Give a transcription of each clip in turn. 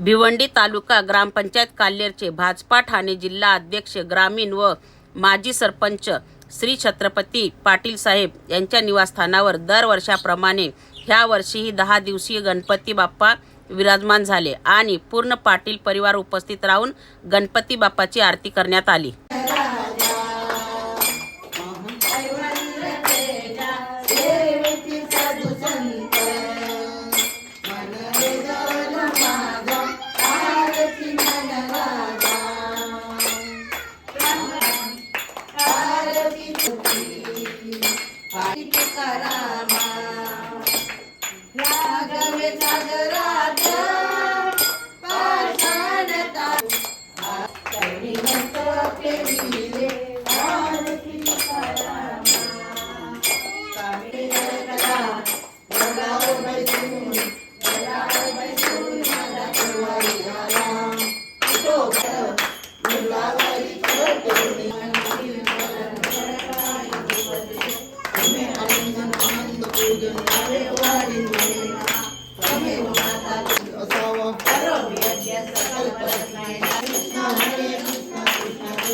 भिवंडी तालुका ग्रामपंचायत काल्हेरचे भाजपा ठाणे जिल्हा अध्यक्ष ग्रामीण व माजी सरपंच श्री छत्रपती पाटील साहेब यांच्या निवासस्थानावर दरवर्षाप्रमाणे ह्या वर्षीही दहा दिवसीय गणपती बाप्पा विराजमान झाले आणि पूर्ण पाटील परिवार उपस्थित राहून गणपती बाप्पाची आरती करण्यात आली.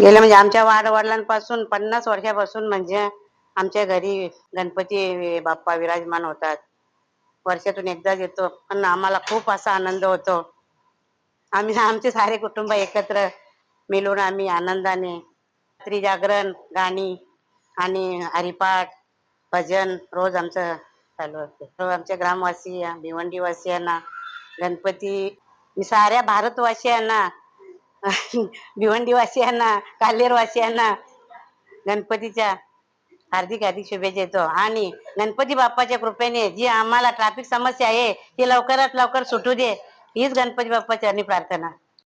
गेल्या म्हणजे आमच्या वाडवडिलांपासून पन्नास वर्षापासून म्हणजे आमच्या घरी गणपती बाप्पा विराजमान होतात. वर्षातून एकदाच येतो. पण आम्हाला खूप असा आनंद होतो. आम्ही आमचे सारे कुटुंब एकत्र मिळून आम्ही आनंदाने रात्री जागरण गाणी आणि हरिपाठ भजन रोज आमचं चालू असतं. रोज आमच्या ग्रामवासी भिवंडीवासियांना गणपती साऱ्या भारतवासियांना भिवंडीवासियांना कालेरवासियांना गणपतीच्या हार्दिक हार्दिक शुभेच्छा येतो आणि गणपती बाप्पाच्या कृपेने जी आम्हाला ट्रॅफिक समस्या आहे ती लवकरात लवकर सुटू दे. हीच गणपती बाप्पाची आणि प्रार्थना.